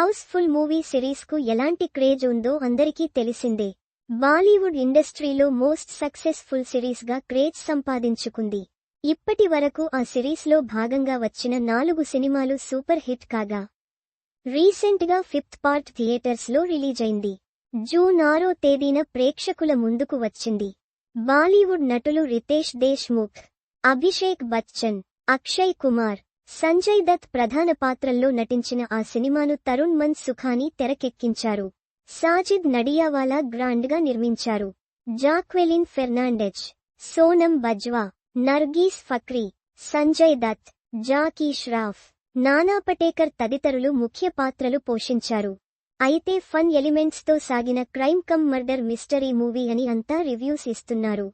House full movie సిరీస్కు ఎలాంటి craze ఉందో అందరికీ తెలిసిందే. బాలీవుడ్ ఇండస్ట్రీలో మోస్ట్ సక్సెస్ఫుల్ సిరీస్గా క్రేజ్ సంపాదించుకుంది. ఇప్పటి వరకు ఆ సిరీస్లో భాగంగా వచ్చిన నాలుగు సినిమాలు సూపర్ హిట్ కాగా రీసెంట్గా ఫిఫ్త్ పార్ట్ థియేటర్స్లో రిలీజ్ అయింది జూన్ ఆరో తేదీన ప్రేక్షకుల ముందుకు వచ్చింది. బాలీవుడ్ నటులు రితేష్ దేశ్ముఖ్ అభిషేక్ బచ్చన్ అక్షయ్ కుమార్ సంజయ్ దత్ ప్రధాన పాత్రల్లో నటించిన ఆ సినిమాను తరుణ్ మన్ సుఖాని తెరకెక్కించారు. సాజిద్ నడియావాలా గ్రాండ్గా నిర్మించారు. జాక్వెలిన్ ఫెర్నాండెజ్ సోనం బజ్వా నర్గీస్ ఫక్రీ సంజయ్ దత్ జాకీ ష్రాఫ్ నానా పటేకర్ తదితరులు ముఖ్య పాత్రలు పోషించారు. అయితే ఫన్ ఎలిమెంట్స్తో సాగిన crime cum murder mystery movie అని అంతా రివ్యూస్ ఇస్తున్నారు.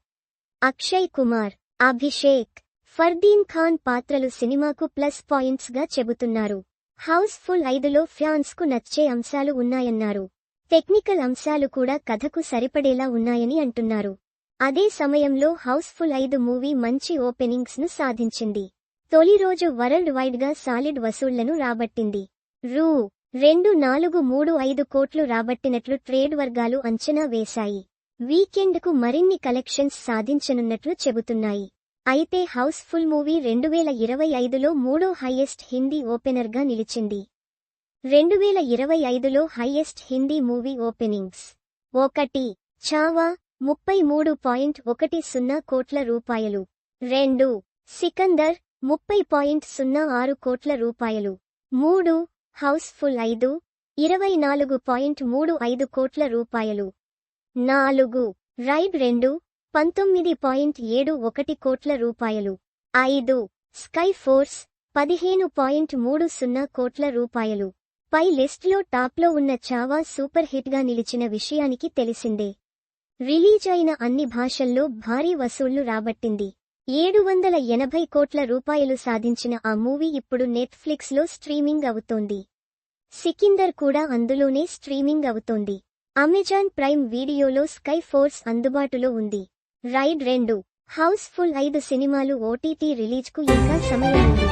అక్షయ్ కుమార్ అభిషేక్ ఫర్దీన్ ఖాన్ పాత్రలు సినిమాకు ప్లస్ పాయింట్స్గా చెబుతున్నారు. హౌస్ ఫుల్ ఐదులో ఫ్యాన్స్కు నచ్చే అంశాలు ఉన్నాయన్నారు. టెక్నికల్ అంశాలు కూడా కథకు సరిపడేలా ఉన్నాయని అంటున్నారు. అదే సమయంలో హౌస్ఫుల్ ఐదు మూవీ మంచి ఓపెనింగ్స్ను సాధించింది. తొలి రోజు వరల్డ్ వైడ్గా సాలిడ్ వసూళ్ళను రాబట్టింది. రూ. రెండు నాలుగు మూడు ఐదు కోట్లు రాబట్టినట్లు ట్రేడ్ వర్గాలు అంచనా వేశాయి. వీకెండ్కు మరిన్ని కలెక్షన్స్ సాధించనున్నట్లు చెబుతున్నాయి. అయితే హౌస్ఫుల్ మూవీ రెండు వేల ఇరవై ఐదులో మూడో హైయెస్ట్ హిందీ ఓపెనర్గా నిలిచింది. రెండు వేల ఇరవై ఐదులో హైయెస్ట్ హిందీ మూవీ ఓపెనింగ్స్. ఒకటి చావా ముప్పై మూడు పాయింట్ ఒకటి సున్నా కోట్ల రూపాయలు. రెండు సికందర్ ముప్పై పాయింట్ సున్నా ఆరు కోట్ల రూపాయలు. మూడు హౌస్ఫుల్ ఐదు ఇరవై నాలుగు పాయింట్ మూడు ఐదు కోట్ల రూపాయలు. నాలుగు రైడ్ రెండు పంతొమ్మిది పాయింట్ ఏడు ఒకటి కోట్ల రూపాయలు. ఐదు స్కై ఫోర్స్ పదిహేను పాయింట్ మూడు సున్నా కోట్ల రూపాయలు. పై లిస్ట్లో టాప్లో ఉన్న చావా సూపర్ హిట్గా నిలిచిన విషయానికి తెలిసిందే. రిలీజ్ అయిన అన్ని భాషల్లో భారీ వసూళ్ళు రాబట్టింది. ఏడు వందల ఎనభై కోట్ల రూపాయలు సాధించిన ఆ మూవీ ఇప్పుడు నెట్ఫ్లిక్స్లో స్ట్రీమింగ్ అవుతోంది. సికిందర్ కూడా అందులోనే స్ట్రీమింగ్ అవుతోంది. అమెజాన్ ప్రైమ్ వీడియోలో స్కై ఫోర్స్ అందుబాటులో ఉంది. రైడ్ రెండు. హౌస్ ఫుల్ ఐదు సినిమాలు ఓటీటీ రిలీజ్కు ఇంకా సమయం ఉంది.